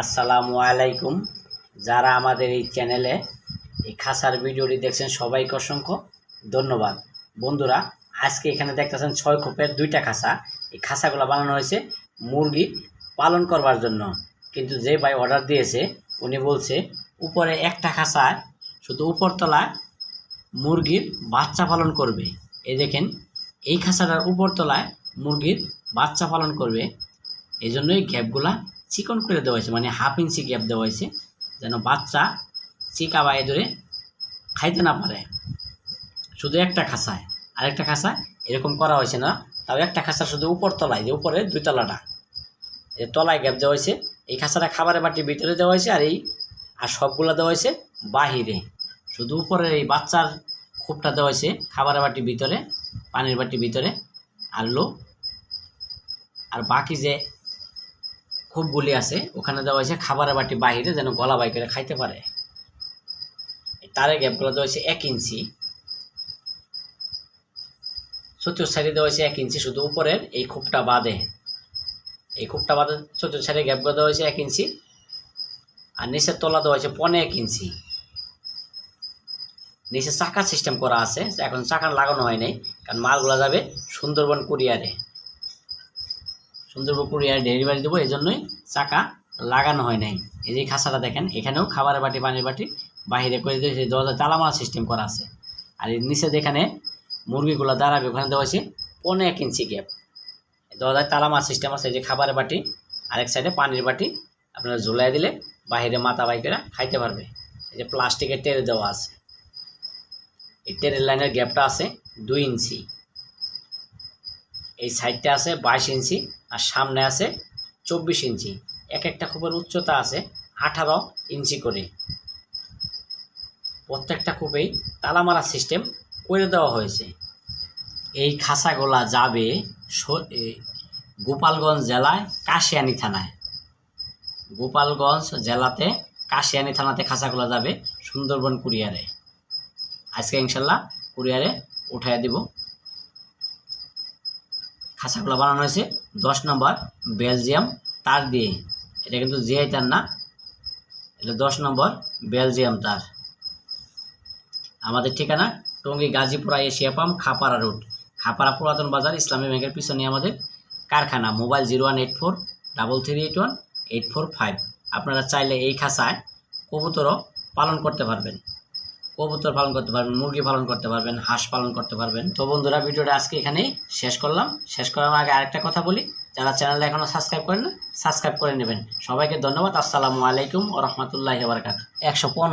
আসসালামু আলাইকুম। যারা আমাদের এই চ্যানেলে এই খাসার ভিডিওটি দেখছেন, সবাইকে অসংখ্য ধন্যবাদ। বন্ধুরা, আজকে এখানে দেখতেছেন ছয় খোপের দুইটা খাসা। এই খাসাগুলো বানানো হয়েছে মুরগি পালন করবার জন্য। কিন্তু যে ভাই অর্ডার দিয়েছে, উনি বলছে, উপরে একটা খাসায় শুধু উপরতলায় মুরগির বাচ্চা পালন করবে। এই দেখেন, এই খাসাটার উপরতলায় মুরগির বাচ্চা পালন করবে। এই জন্যই গ্যাপগুলা চিকন করে দেওয়া হয়েছে মানে হাফ ইঞ্চি গ্যাপ দেওয়া হয়েছে, যেন বাচ্চা চিকা বায়ে ধরে খাইতে না পারে। শুধু একটা খাসায়, আরেকটা খাসায় এরকম করা হয়েছে না, তাও একটা খাসা শুধু উপর তলায়, যে উপরে দুই তলাটা। এই তলায় গ্যাপ দেওয়া হয়েছে, এই খাসাটা খাবারের বাটির ভিতরে দেওয়া হয়েছে, আর এই, আর সবগুলো দেওয়া হয়েছে বাহিরে। শুধু উপরে এই বাচ্চার খোপটা দেওয়া হয়েছে খাবারের বাটির ভিতরে, পানির বাটির ভিতরে, আর লো, আর বাকি যে খোপগুলি আছে, ওখানে দেওয়া হয়েছে খাবারের বাটি বাহিরে যেন গলা বাই করে খাইতে পারে। তারের গ্যাপগুলো দেওয়া হয়েছে এক ইঞ্চি। চতুর্থ সাইডে দেওয়া হয়েছে এক ইঞ্চি শুধু উপরের, এই খোপটা বাদে। এই খোপটা বাদে চতুর্থ সাইডে গ্যাপগুলো দেওয়া হয়েছে এক ইঞ্চি। আর নিচের তলা দেওয়া হয়েছে পনে এক ইঞ্চি। নিচে চাকা সিস্টেম করা আছে, এখন চাকা লাগানো হয় নাই, কারণ মালগুলো যাবে সুন্দরবন কুরিয়ারে। সুন্দরবন কুরিয়ারে ডেলিভারি দেবো এই জন্যই চাকা লাগানো হয় নাই। এই যে খাসাটা দেখেন, এখানেও খাবারের বাটি, পানির বাটি বাহিরে করে দিয়েছে দরজা তালামালা সিস্টেম করা আছে। আর এর নিচে যেখানে মুরগিগুলো দাঁড়াবে, ওখানে দেওয়া হয়েছে পনেরো এক ইঞ্চি গ্যাপ দরজায় তালামার সিস্টেম আছে, এই যে খাবারের বাটি, আরেক সাইডে পানির বাটি, আপনারা ঝুলাই দিলে বাহিরে মাথা বাইকেরা খাইতে পারবে। এই যে প্লাস্টিকের টেরে দেওয়া আছে। এই টেরের লাইনের গ্যাপটা আছে দুই ইঞ্চি। এই সাইডটা আছে বাইশ ইঞ্চি আর সামনে আছে চব্বিশ ইঞ্চি। এক একটা খোপের উচ্চতা আছে আঠারো ইঞ্চি করে। প্রত্যেকটা খোপেই তালা মারা সিস্টেম করে দেওয়া হয়েছে। এই খাসাগোলা যাবে গোপালগঞ্জ জেলায় কাশিয়ানি থানায়। গোপালগঞ্জ জেলাতে কাশিয়ানি থানাতে খাসাগুলো যাবে সুন্দরবন কুরিয়ারে। আজকে ইনশাল্লাহ কুরিয়ারে উঠাই দিব। খাঁচাগুলো বানানো হয়েছে। দশ নম্বর, বেলজিয়াম, তার দিয়ে। এটা কিন্তু জিআই তার না। এটা দশ নম্বর, বেলজিয়াম তার। আমাদের ঠিকানা Tongi Gazipura Asia pump, Khapara road. Khapara পুরাতন বাজার, ইসলামী ব্যাংকের পিছনে আমাদের কারখানা। Mobile zero one eight four, double three eight one, eight four five. আপনারা চাইলে এই খাঁচায় কবুতরও পালন করতে পারবেন। কবুতর পালন করতে পারবেন, মুরগি পালন করতে পারবেন, হাঁস পালন করতে পারবেন। তো বন্ধুরা, ভিডিওটা আজকে এখানেই শেষ করলাম। শেষ করার আগে আরেকটা কথা বলি, যারা চ্যানেলটা এখনও সাবস্ক্রাইব করেন না, সাবস্ক্রাইব করে নেবেন। সবাইকে ধন্যবাদ, আসসালামু আলাইকুম রহমতুল্লাহ বারকাত একশো পনেরো